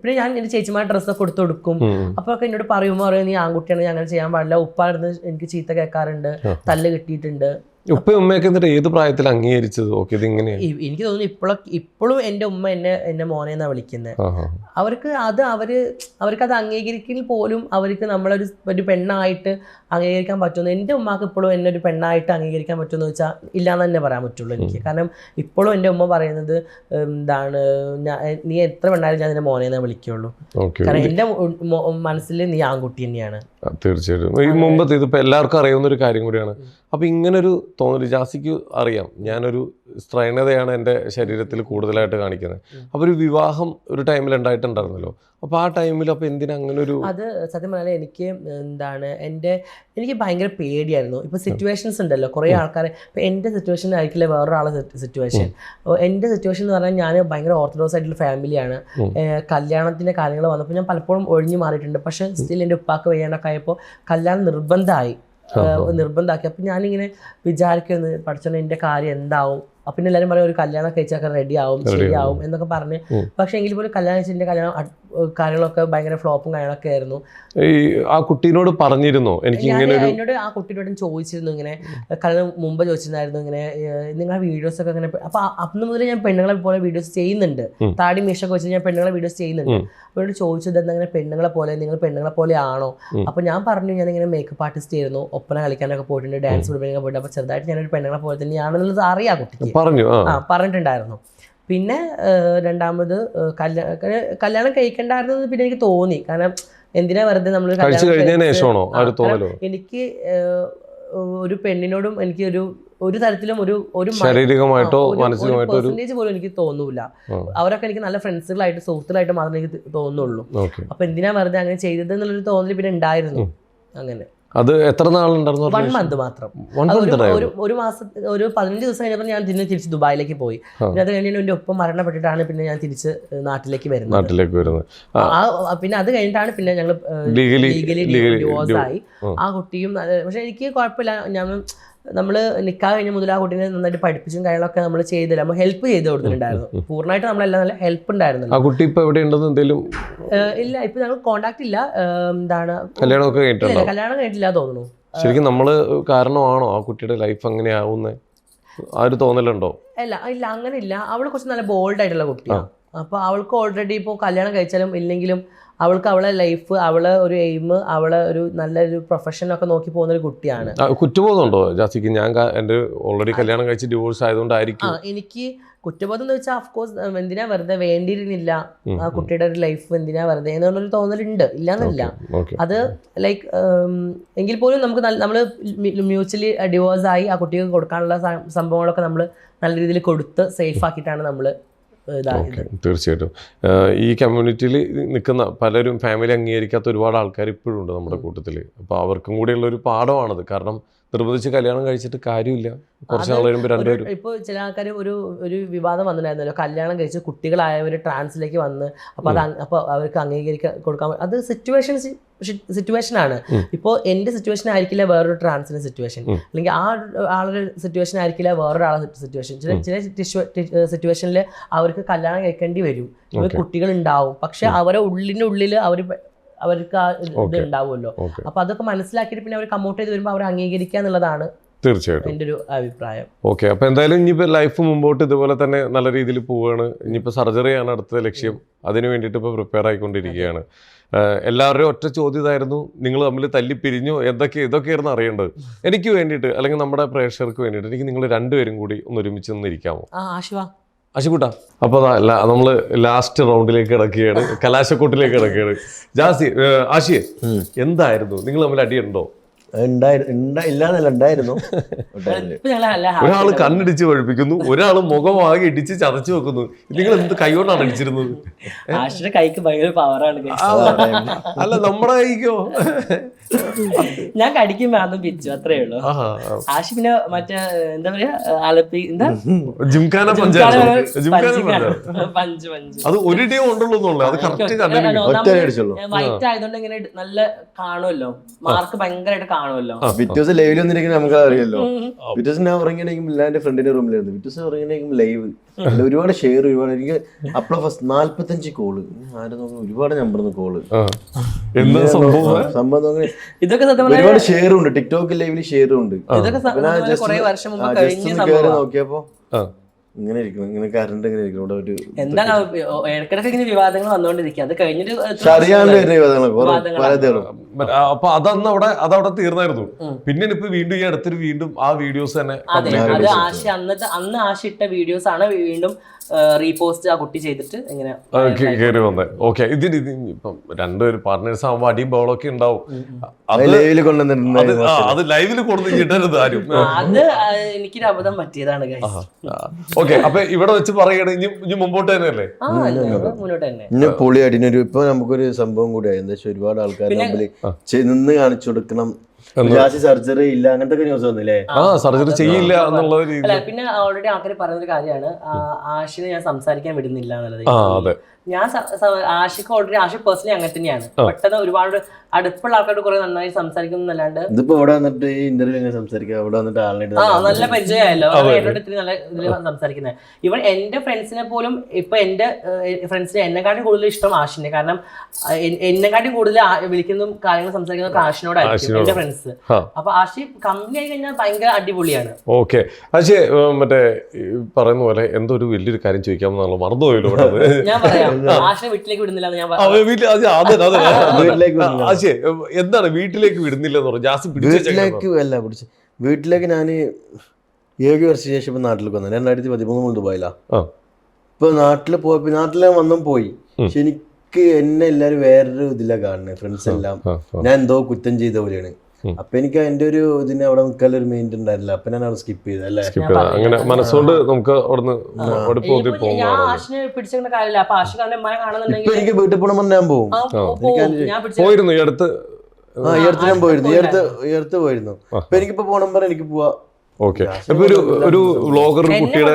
പിന്നെ ഞാൻ എന്റെ ചേച്ചിമാർ ഡ്രസ്സൊക്കെ കൊടുത്തു കൊടുക്കും അപ്പൊ ഒക്കെ എന്നോട് പറയുമ്പോൾ പറയും നീ ആൺകുട്ടിയാണ് ഞങ്ങൾ ചെയ്യാൻ പാടില്ല. ഉപ്പായിരുന്നു എനിക്ക് ചീത്ത കേൾക്കാറുണ്ട്. തല്ല് കിട്ടിയിട്ടുണ്ട്. ഉപ്പയും ഉമ്മയൊക്കെ എന്നിട്ട് ഏത് പ്രായത്തിൽ അംഗീകരിച്ചത്? ഓക്കെ ഇത് ഇങ്ങനെയാണ് ഇ- എനിക്ക് തോന്നുന്നു ഇപ്പോഴും ഇപ്പോഴും എന്റെ ഉമ്മ എന്നെ എന്നെ മോനെ എന്നാ വിളിക്കുന്നത് അവർക്ക് അത് അവർ അവർക്ക് അത് അംഗീകരിക്കൽ പോലും അവർക്ക് നമ്മളൊരു ഒരു പെണ്ണായിട്ട് അംഗീകരിക്കാൻ പറ്റുന്നു എന്റെ ഉമ്മക്ക് ഇപ്പോഴും എന്നെ ഒരു പെണ്ണായിട്ട് അംഗീകരിക്കാൻ പറ്റുമെന്ന് വെച്ചാൽ ഇല്ലാന്ന് തന്നെ പറയാൻ പറ്റുള്ളൂ എനിക്ക്. കാരണം ഇപ്പോഴും എന്റെ ഉമ്മ പറയുന്നത് എന്താണ് നീ എത്ര പെണ്ണായാലും ഞാൻ നിന്നെ മോനെ എന്നാ വിളിക്കുള്ളൂ കാരണം എന്റെ മനസ്സിൽ നീ ആൺകുട്ടി തന്നെയാണ്. തീർച്ചയായിട്ടും. ഈ മുമ്പത്തെ ഇതിപ്പോൾ എല്ലാവർക്കും അറിയാവുന്ന ഒരു കാര്യം കൂടിയാണ്. അപ്പോൾ ഇങ്ങനൊരു തോന്നൽ ജാസിക്ക് അറിയാം. ഞാനൊരു സ്ത്രൈണതയാണ് എന്റെ ശരീരത്തിൽ കൂടുതലായിട്ട് കാണിക്കുന്നത്. അപ്പോൾ ഒരു വിവാഹം ഒരു ടൈമിൽ ഉണ്ടായിട്ടുണ്ടായിരുന്നല്ലോ. അപ്പോൾ ആ ടൈമിൽ അപ്പോൾ എന്തിനാ അങ്ങനെ ഒരു അത് സത്യം പറഞ്ഞാൽ എനിക്ക് എന്താണ് എന്റെ എനിക്ക് ഭയങ്കര പേടിയായിരുന്നു. ഇപ്പോൾ സിറ്റുവേഷൻസ് ഉണ്ടല്ലോ കുറേ ആൾക്കാർ ഇപ്പോൾ എന്റെ സിറ്റുവേഷൻ ആയിരിക്കില്ല വേറൊരാളെ സിറ്റുവേഷൻ എന്റെ സിറ്റുവേഷൻ എന്ന് പറഞ്ഞാൽ ഞാൻ ഭയങ്കര ഓർത്തഡോക്സ് ആയിട്ടുള്ള ഫാമിലിയാണ്. കല്യാണത്തിന്റെ കാര്യങ്ങൾ വന്നപ്പോൾ ഞാൻ പലപ്പോഴും ഒഴിഞ്ഞു മാറിയിട്ടുണ്ട്. പക്ഷേ സ്റ്റിൽ എന്റെ ഉപ്പാക്ക് വയ്യാണ്ടൊക്കെ ആയപ്പോൾ കല്യാണം നിർബന്ധമായി. നിർബന്ധമാക്കി അപ്പം ഞാനിങ്ങനെ വിചാരിക്കുന്നത് പഠിച്ചോണ്ട് എന്റെ കാര്യം എന്താവും. അപ്പം എല്ലാവരും പറയും ഒരു കല്യാണം കഴിച്ചാൽ റെഡി ആവും ശരിയാവും എന്നൊക്കെ പറഞ്ഞ്. പക്ഷെ എങ്കിൽ പോലും കല്യാണം കഴിച്ചാൽ കല്യാണം കാര്യങ്ങളൊക്കെ ഭയങ്കര ഫ്ലോപ്പും കാര്യങ്ങളൊക്കെ ആയിരുന്നു. ഈ ആ കുട്ടീനോട് പറഞ്ഞിരുന്നു? എനിക്ക് ഞാൻ ഇങ്ങനെ ഒരു എന്നോട് ആ കുട്ടിയോട് ചോദിച്ചിരുന്നു ഇങ്ങനെ കാരണം മുമ്പ് ചോദിച്ചിരുന്നായിരുന്നു ഇങ്ങനെ നിങ്ങളെ നിങ്ങളുടെ വീഡിയോസ് ഒക്കെ അങ്ങനെ അപ്പൊ ആ- അന്ന് മുതൽ ഞാൻ പെണ്ണുങ്ങളെ പോലെ വീഡിയോസ് ചെയ്യുന്നുണ്ട്. താടി മീശൊക്കെ വെച്ച് ഞാൻ പെണ്ണുങ്ങളെ വീഡിയോസ് ചെയ്യുന്നുണ്ട്. അപ്പൊ അവരോട് ചോദിച്ചത് എന്താ ഇങ്ങനെ പെണ്ണുങ്ങളെ പോലെ നിങ്ങൾ പെണ്ണുങ്ങളെ പോലെ ആണോ? അപ്പൊ ഞാൻ പറഞ്ഞു ഞാൻ ഇങ്ങനെ മേക്കപ്പ് ആർട്ടിസ്റ്റ് ആയിരുന്നു. ഒപ്പന കളിക്കാനൊക്കെ പോയിട്ടുണ്ട് ഡാൻസ് പഠിപ്പിക്കാനൊക്കെ പോയിട്ടുണ്ട്. അപ്പൊ ചെറുതായിട്ട് ഞാനൊരു പെണ്ണുങ്ങളെ പോലെ തന്നെയാണെന്നുള്ളത് അറിയാം കുട്ടിക്ക്. പറഞ്ഞു ആ. ആ പറഞ്ഞിട്ടുണ്ടായിരുന്നു. പിന്നെ രണ്ടാമത് കല്യാണം കല്യാ- കല്യാണം കഴിക്കണ്ടായിരുന്നത് പിന്നെ എനിക്ക് തോന്നി. കാരണം എന്തിനാ വെറുതെ നമ്മൾ എനിക്ക് ഒരു പെണ്ണിനോടും എനിക്ക് ഒരു ഒരു തരത്തിലും ഒരു ഒരു ശാരീരികമായിട്ടോ മാനസികമായിട്ടോ പെർസെന്റേജ് പോലും എനിക്ക് തോന്നൂല. അവരൊക്കെ എനിക്ക് നല്ല ഫ്രണ്ട്സുകളായിട്ട് സുഹൃത്തുക്കളായിട്ട് മാത്രമേ എനിക്ക് തോന്നുള്ളൂ. അപ്പൊ എന്തിനാ വെറുതെ അങ്ങനെ ചെയ്തത് എന്നുള്ളൊരു തോന്നൽ പിന്നെ ഉണ്ടായിരുന്നു. അങ്ങനെ. അത് എത്ര നാളുണ്ടായിരുന്നു വൺ മന്ത് മാത്രം. ഒരു- ഒരു മാസം ഒരു പതിനഞ്ച് ദിവസം കഴിഞ്ഞപ്പോൾ ഞാൻ പിന്നെ തിരിച്ച് ദുബായിലേക്ക് പോയി. പിന്നെ അത് കഴിഞ്ഞിട്ട് എന്റെ ഒപ്പം മരണപ്പെട്ടിട്ടാണ് പിന്നെ ഞാൻ തിരിച്ച് നാട്ടിലേക്ക് വരുന്നത്. നാട്ടിലേക്ക് വരുന്നത്. പിന്നെ അത് കഴിഞ്ഞിട്ടാണ് പിന്നെ ഞങ്ങൾ ലീഗലി ആയി. ആ. കുട്ടിയും പക്ഷെ എനിക്ക് കുഴപ്പമില്ല. ഞാൻ നമ്മൾ നിൽക്കാൻ കഴിഞ്ഞ മുതൽ ആ കുട്ടീനെ നന്നായിട്ട് പഠിപ്പിച്ചും കാര്യങ്ങളൊക്കെ നമ്മൾ ചെയ്തില്ല. നമ്മൾ ഹെൽപ്പ് ചെയ്ത് കൊടുത്തിട്ടുണ്ടായിരുന്നു. പൂർണമായിട്ട് നമ്മളെല്ലാം നല്ല ഹെൽപ്പ് ഉണ്ടായിരുന്നു ആ കുട്ടി ഇപ്പൊ എവിടെ ഉണ്ടെന്ന് എന്തെങ്കിലും ഇല്ല ഇപ്പൊ ഞങ്ങൾ കോണ്ടാക്ട് ഇല്ല. എന്താണ്? കല്യാണമൊക്കെ ഇല്ല, കല്യാണം കഴിഞ്ഞിട്ടില്ല തോന്നുന്നു. ശരിക്കും നമ്മൾ കാരണമാണോ ആ കുട്ടിയുടെ ലൈഫ് അങ്ങനെ ആ ഒരു തോന്നലുണ്ടോ? അല്ല ഇല്ല അങ്ങനെ ഇല്ല അവൾ കുറച്ച് നല്ല ബോൾഡ് ആയിട്ടുള്ള കുട്ടിയാണ് അപ്പൊ അവൾക്ക് ഓൾറെഡി ഇപ്പോൾ കല്യാണം കഴിച്ചാലും ഇല്ലെങ്കിലും അവൾക്ക് അവളെ ലൈഫ് അവളെ ഒരു എയിം അവളെ ഒരു നല്ലൊരു പ്രൊഫഷനൊക്കെ നോക്കി പോകുന്ന ഒരു കുട്ടിയാണ് കുറ്റബോധമുണ്ടോ? ജാസിക്ക് ഞാൻ എന്റെ ഓൾറെഡി കല്യാണം കഴിച്ച് ഡിവോഴ്സ് ആയതുകൊണ്ടായിരിക്കും. എനിക്ക് കുറ്റബോധം എന്ന് വെച്ചാൽ അഫ്കോഴ്സ് എന്തിനാ വെറുതെ വേണ്ടിയിരുന്നില്ല. ആ കുട്ടിയുടെ ഒരു ലൈഫ് എന്തിനാ വെറുതെ എന്നുള്ളൊരു തോന്നലുണ്ട്. ഇല്ലാന്നല്ല. അത് ലൈക്ക് എങ്കിൽ പോലും നമുക്ക് നമ്മൾ മ്യൂച്വലി ഡിവോഴ്സ് ആയി ആ കുട്ടിക്ക് കൊടുക്കാനുള്ള സംഭവങ്ങളൊക്കെ നമ്മൾ നല്ല രീതിയിൽ കൊടുത്ത് സേഫ് ആക്കിയിട്ടാണ് നമ്മൾ തീർച്ചയായിട്ടും. ഈ കമ്മ്യൂണിറ്റിയിൽ നിൽക്കുന്ന പലരും ഫാമിലി അംഗീകരിക്കാത്ത ഒരുപാട് ആൾക്കാർ ഇപ്പോഴും ഉണ്ട് നമ്മുടെ കൂട്ടത്തിൽ അപ്പോൾ അവർക്കും കൂടിയുള്ള ഒരു പാഠമാണത്. കാരണം നിർബന്ധിച്ച് കല്യാണം കഴിച്ചിട്ട് കാര്യമില്ല. കുറച്ച് നാൾ കഴിയുമ്പോൾ രണ്ടുപേരും. ഇപ്പോൾ ചില ആൾക്കാർ ഒരു ഒരു വിവാദം വന്നിട്ടുണ്ടായിരുന്നല്ലോ. കല്യാണം കഴിച്ച് കുട്ടികളായവർ ട്രാൻസിലേക്ക് വന്ന് അപ്പോൾ അത് അപ്പോൾ അവർക്ക് അംഗീകരിക്കാൻ കൊടുക്കാൻ അത് സിറ്റുവേഷൻ സിറ്റുവേഷൻ ആണ്. ഇപ്പോൾ എന്റെ സിറ്റുവേഷൻ ആയിരിക്കില്ല വേറൊരു ട്രാൻസിന്റെ സിറ്റുവേഷൻ അല്ലെങ്കിൽ ആ ആളൊരു സിറ്റുവേഷൻ ആയിരിക്കില്ല വേറൊരാളെ സിറ്റുവേഷൻ ചില ചില സിറ്റുവേഷനിൽ അവർക്ക് കല്യാണം കഴിക്കേണ്ടി വരും. കുട്ടികൾ ഉണ്ടാവും പക്ഷെ അവരെ ഉള്ളിന്റെ ഉള്ളിൽ അവർ അവർക്ക് ആ ഇത്. ഉണ്ടാവുമല്ലോ അപ്പൊ അതൊക്കെ മനസ്സിലാക്കിയിട്ട് പിന്നെ അവർ കമ്മോട്ട് ചെയ്ത് വരുമ്പോൾ അവർ അംഗീകരിക്കുക എന്നുള്ളതാണ് തീർച്ചയായിട്ടും. എന്റെ ഒരു അഭിപ്രായം. ഓക്കെ അപ്പോൾ എന്തായാലും ഇനിയിപ്പോൾ ലൈഫ് മുമ്പോട്ട് ഇതുപോലെ തന്നെ നല്ല രീതിയിൽ പോവുകയാണ്. ഇനിയിപ്പോൾ സർജറിയാണ് അടുത്ത ലക്ഷ്യം. അതിന് വേണ്ടിയിട്ട് ഇപ്പോൾ പ്രിപ്പയർ ആയിക്കൊണ്ടിരിക്കുകയാണ്. എല്ലാവരുടെയും ഒറ്റ ചോദ്യം ഇതായിരുന്നു. നിങ്ങൾ തമ്മിൽ തല്ലി പിരിഞ്ഞു. എന്തൊക്കെ ഇതൊക്കെയായിരുന്നു അറിയേണ്ടത്. എനിക്ക് വേണ്ടിയിട്ട് അല്ലെങ്കിൽ നമ്മുടെ പ്രേക്ഷകർക്ക് വേണ്ടിയിട്ട് എനിക്ക് നിങ്ങൾ രണ്ടുപേരും കൂടി ഒന്ന് ഒരുമിച്ച് നിന്നിരിക്കാമോ ആ ആശുവ. അശുകൂട്ട അപ്പോൾ നമ്മൾ ലാസ്റ്റ് റൗണ്ടിലേക്ക് കിടക്കുകയാണ്. കലാശക്കൂട്ടിലേക്ക് കിടക്കുകയാണ്. ജാസി ആശിയെ എന്തായിരുന്നു? നിങ്ങൾ തമ്മിൽ അടിയുണ്ടോ? ഇല്ലാന്നല്ല ഉണ്ടായിരുന്നു. ഒരാൾ. കണ്ണിടിച്ച് പഴിപ്പിക്കുന്നു ഒരാൾ മുഖമാകെ ഇടിച്ച് ചതച്ചു വെക്കുന്നു. നിങ്ങൾ എന്ത് കൈകൊണ്ടാണ് അടിച്ചിരുന്നത്? ആഷിന്റെ കൈക്ക് ഭയങ്കര പവറാണ് അല്ല നമ്മുടെ കൈക്കോ? ഞാൻ കടിക്കുമ്പോ അതും പിച്ചു അത്രേ ഉള്ളൂ. ആഷി പിന്നെ മറ്റേ എന്താ പറയാ അലപ്പി എന്താ? Gymkhana punch punch. അത് ഒരു ഡേ ഉണ്ടല്ലോ അത് കറക്റ്റ്. വൈറ്റ് ആയതുകൊണ്ട് ഇങ്ങനെ നല്ല കാണുമല്ലോ. മാർക്ക് ഭയങ്കരമായിട്ട് കാണുമല്ലോ. വിറ്റോസ് ലൈവിൽ വന്നിരിക്കുന്നത് നമുക്ക് അറിയാലോ വിറ്റോസ് ഞാൻ ഉറങ്ങിയാണെങ്കിൽ ഇല്ലാന്റെ ഫ്രണ്ടിന്റെ റൂമിലായിരുന്നു വിറ്റോസ് ഉറങ്ങിയാണെങ്കിൽ ലൈവ് ഒരുപാട് ഷെയർ ഒരുപാട്. എനിക്ക് അപ്പള ഫസ്റ്റ് നാല്പത്തഞ്ച് കോൾ ആരും നോക്കുന്നു ഒരുപാട് നമ്പർ കോൾ. സംഭവം? ഇതൊക്കെ ഒരുപാട് ഷെയർ ഉണ്ട്. ടിക്ടോക്ക് ലൈവിൽ ഷെയർ ഉണ്ട്. നോക്കിയപ്പോ. ഇങ്ങനെ ഇരിക്കുന്നു ഇങ്ങനെ കറണ്ട് ഇങ്ങനെ ഇരിക്കുന്നു ഇവിടെ ഒരു എന്താണ് ഇടക്കിടക്ക് ഇങ്ങനെ വിവാദങ്ങൾ വന്നുകൊണ്ടിരിക്കുക അത് കഴിഞ്ഞിട്ട് അറിയാണ്ട് വർഷങ്ങളായി? വിവാദങ്ങൾ കുറെ വിവാദങ്ങളാ. പലതരം മറ്റേ, ആ, അപ്പൊ അതന്ന് അവിടെ അതവിടെ തീർന്നായിരുന്നു. പിന്നെ ഇപ്പൊ വീണ്ടും ഈ അടുത്തൊരു വീണ്ടും ആ വീഡിയോസ് തന്നെ അതെ ആശ അന്നത്തെ അന്ന് ആശ ഇട്ട വീഡിയോസ് ആണ് വീണ്ടും റീപോസ്റ്റ് ആ കുട്ടി ചെയ്തിട്ട് ഇങ്ങനെ കേറി വന്നത് ഓക്കെ ഇതിന് ഇത് ഇപ്പം രണ്ടുപേരും പാർട്ട്നേഴ്സ് ആകുമ്പോൾ അടിയും ബോളൊക്കെ ഉണ്ടാവും. അത് ലൈവിൽ അത് കൊണ്ടുവന്നിട്ടുണ്ട് അത് ലൈവിൽ കൊടുത്ത് കിട്ടരുത് ആരും. അത് എനിക്കൊരു അബദ്ധം പറ്റിയതാണ് guys. ഓക്കെ അപ്പൊ ഇവിടെ വെച്ച് പറയുകയാണെങ്കിൽ ഇനി ഇനി മുമ്പോട്ട് തന്നെയല്ലേ? ആ ഞങ്ങൾ മുന്നോട്ട് തന്നെ. അല്ലേ പൊളിയായിട്ട് ഇനി ഒരു ഇപ്പൊ നമുക്കൊരു സംഭവം കൂടിയായി എന്താ വെച്ചാൽ ഒരുപാട് ആൾക്കാർ ചെന്ന് ചെ- നിന്ന് കാണിച്ചു കൊടുക്കണം. ജാസി സർജറി ഇല്ല അങ്ങനത്തെ ന്യൂസ് വന്നില്ലേ? ആ സർജറി ചെയ്യില്ല എന്നുള്ള അല്ല രീതിയിൽ പിന്നെ ഓൾറെഡി ആൾക്കാർ പറയുന്നൊരു കാര്യമാണ്. ആഷിനെ ഞാൻ സംസാരിക്കാൻ വിടുന്നില്ല എന്നുള്ളത്. ആ അതെ. ഞാൻ ആഷിക്ക് ഓൾറെഡി ആഷി പേഴ്സണലി അങ്ങനെ തന്നെയാണ്. പെട്ടെന്ന് ഒരുപാട് അടുപ്പുള്ള ആൾക്കാരോട് കുറെ നന്നായി സംസാരിക്കുന്നല്ലാണ്ട്. ഇതിപ്പോ ഇവിടെ വന്നിട്ട് ഈ ഇന്റർവ്യൂ എങ്ങനെ സംസാരിക്കുക അവിടെ വന്നിട്ട് ആളിനായിട്ട് ആ നല്ല- പരിചയമായല്ലോ. എന്നോട് ഇത്തിരി നല്ല ഇതിൽ സംസാരിക്കുന്നത് ഇവൻ എന്റെ ഫ്രണ്ട്സിനെ പോലും ഇപ്പൊ എന്റെ ഫ്രണ്ട്സിന് എന്നെക്കാട്ടും കൂടുതൽ ഇഷ്ടം ആഷിനെ. കാരണം എന്നെക്കാട്ടി കൂടുതൽ വിളിക്കുന്ന വിളിക്കുന്നതും സംസാരിക്കുന്ന സംസാരിക്കുന്നതൊക്കെ ആഷിനോടായിരിക്കും എന്റെ ഫ്രണ്ട്സ്. അപ്പൊ ആഷി കമ്പനി ആയി കഴിഞ്ഞാൽ ഭയങ്കര അടിപൊളിയാണ്. ഓക്കെ. ആഷി മറ്റേ പറയുന്ന പോലെ എന്തോ ഒരു വലിയൊരു കാര്യം ചോദിക്കാമെന്നുള്ള മറന്നുപോയല്ലോ ഞാൻ പറയാം. ആഷിനെ വീട്ടിലേക്ക് വിടുന്നില്ല എന്ന് ഞാൻ വീട്ടിൽ അതെ അതെ അതെ വീട്ടിലേക്ക് വിടുന്നില്ല. ആശേ എന്താണ് വീട്ടിലേക്ക് വിടുന്നില്ല എന്ന് പറഞ്ഞു? ജാസ് വീട്ടിലേക്ക് അല്ല പിടിച്ച്. വീട്ടിലേക്ക് ഞാൻ ഏഴ് വർഷം ശേഷം ഇപ്പൊ നാട്ടിലേക്ക് വന്നു. രണ്ടായിരത്തി പതിമൂന്ന് മുതൽ ദുബായിലാ. ആ. ഇപ്പൊ നാട്ടിൽ പോയപ്പോ നാട്ടിലെ വന്നും പോയി. പക്ഷെ എനിക്ക് എന്നെ എല്ലാരും വേറൊരു ഇതിലാ കാണുന്നത് ഫ്രണ്ട്സ് എല്ലാം. ഞാൻ എന്തോ കുറ്റം ചെയ്ത പോലെയാണ്. അപ്പൊ എനിക്ക് അതിന്റെ ഒരു ഇതിന് അവിടെ നിൽക്കാൻ ഒരു മെയിൻ ഉണ്ടായിരുന്നില്ല. അപ്പൊ ഞാൻ അവിടെ സ്കിപ്പ് ചെയ്ത അല്ലേ? അങ്ങനെ മനസ്സുകൊണ്ട് നമുക്ക് അവിടുന്ന് ഞാൻ ആഷിനെ പിടിച്ചേണ്ട കാര്യമില്ല. അപ്പൊ ആഷി കാരണം ഉമ്മനെ കാണുന്നുണ്ടെങ്കിൽ എനിക്ക് വീട്ടിൽ പോകണമെന്ന് ഞാൻ പോകും പോയിരുന്നു ഈ അടുത്ത്. ആ ഈ അടുത്ത് ഞാൻ പോയിരുന്നു. ഈ അടുത്ത് ഈ അടുത്ത് പോയിരുന്നു. അപ്പൊ എനിക്കിപ്പോ പോകണം പറ എനിക്ക് പോവാ. ഓക്കെ. ഇപ്പൊ ഒരു ഒരു വ്ളോഗർ കുട്ടിയുടെ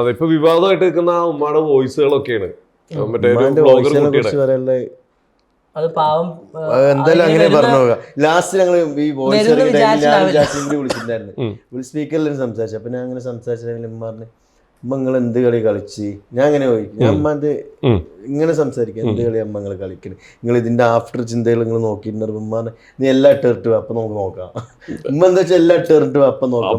അതെ ഇപ്പൊ വിവാദമായിട്ട് നിൽക്കുന്ന ആ ഉമ്മയുടെ വോയിസുകളൊക്കെയാണ് മറ്റേ വ്ളോഗർ കുട്ടിയുടെ. അത് പാവം എന്തായാലും അങ്ങനെ പറഞ്ഞു ലാസ്റ്റ് ഞങ്ങൾ ഈ വോയിസ് വിളിച്ചിട്ടുണ്ടായിരുന്നു. സ്പീക്കറിൽ സംസാരിച്ചു. അപ്പൊ ഞാൻ അങ്ങനെ സംസാരിച്ചു പറഞ്ഞു ഉമ്മ നിങ്ങൾ എന്ത് കളി കളിച്ച്? ഞാൻ അങ്ങനെ പോയി ഞാൻ അമ്മ. ഇങ്ങനെ സംസാരിക്കാം. എന്ത് കളി അമ്മ നിങ്ങൾ കളിക്കണേ? നിങ്ങൾ ഇതിന്റെ ആഫ്റ്റർ ചിന്തകൾ നിങ്ങൾ നോക്കിയിട്ടുണ്ടാവും ഉമ്മ നീ എല്ലാം ഇട്ടിട്ട് വാ, അപ്പൊ നമുക്ക് നോക്കാം. ഉമ്മ എന്താ വെച്ചാൽ എല്ലാം ഇട്ടിട്ട് വാ, അപ്പൊ നോക്കാം.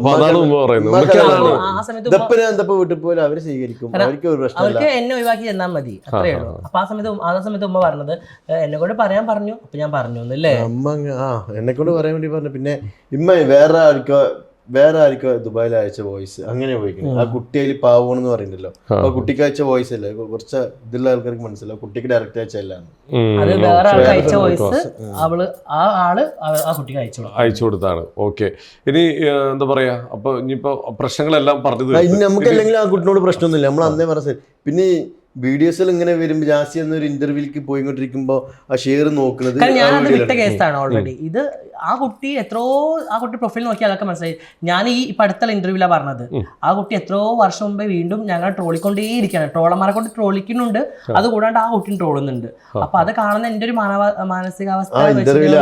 ഇതപ്പോ ഞാൻ എന്തപ്പോ വീട്ടിൽ പോയാലും അവർ സ്വീകരിക്കും. അവർക്ക് ഒരു പ്രശ്നമില്ല. അവർക്ക് എന്നെ ഒഴിവാക്കി ചെന്നാൽ മതി. അത്രേ ഉള്ളൂ. അപ്പൊ ആ സമയത്ത് ആ സമയത്ത് ഉമ്മ പറഞ്ഞത് "ഏ, എന്നെ കൊണ്ട് പറയാൻ പറഞ്ഞു. അപ്പൊ ഞാൻ പറഞ്ഞു അല്ലേ അമ്മ ആ എന്നെ കൊണ്ട് പറയാൻ വേണ്ടി പറഞ്ഞു. പിന്നെ ഇമ്മ വേറെ ആർക്കോ വേറെ ആർക്കോ ദുബായിൽ അയച്ച വോയിസ് അങ്ങനെ ഉപയോഗിക്കുന്നത് ആ കുട്ടി അതിൽ പാവണെന്ന് പറയുന്നല്ലോ അപ്പൊ കുട്ടിക്ക് അയച്ച വോയിസ് അല്ലേ? കുറച്ച് ഇതിലുള്ള ആൾക്കാർക്ക് മനസ്സിലാവും. കുട്ടിക്ക് ഡയറക്റ്റ് അയച്ചല്ല ഉം. അത് വേറെ ആൾക്ക് അയച്ച വോയിസ് അവൾ ആ ആൾ ആ- കുട്ടിക്ക് അയച്ചു അയച്ചു കൊടുത്താണ്. ഓക്കെ. ഇനി എന്താ പറയാ? അപ്പൊ ഇനിയിപ്പോ പ്രശ്നങ്ങളെല്ലാം പറഞ്ഞു. നമുക്ക് അല്ലെങ്കിൽ ആ കുട്ടിനോട് പ്രശ്നമൊന്നുമില്ല. നമ്മൾ അന്നേ പറഞ്ഞ പിന്നെ വീഡിയോസിൽ ഇങ്ങനെ വരുമ്പോൾ ജാസി എന്നൊരു ഇന്റർവ്യൂലേക്ക് പോയിക്കൊണ്ടിരിക്കുമ്പോ ആ ഷെയർ നോക്കുന്നത് അത് വിട്ട. കേസാണ് ഓൾറെഡി ഇത് ആ കുട്ടി എത്രയോ ആ കുട്ടി പ്രൊഫൈൽ നോക്കിയാൽ അതൊക്കെ മനസ്സിലായി. ഞാൻ ഈ ഇപ്പം അടുത്തുള്ള ഇന്റർവ്യൂലാണ് പറഞ്ഞത്. ആ കുട്ടി എത്രയോ വർഷം മുമ്പേ വീണ്ടും ഞങ്ങൾ ട്രോളിക്കൊണ്ടേ ഇരിക്കുകയാണ്. ട്രോളന്മാരെ കൊണ്ട് ട്രോളിക്കുന്നുണ്ട്. അത് കൂടാണ്ട് ആ കുട്ടിയും ട്രോളുന്നുണ്ട്. അപ്പൊ അത് കാണുന്ന എന്റെ ഒരു മാനവ മാനസികാവസ്ഥ ഇന്റർവ്യൂൽ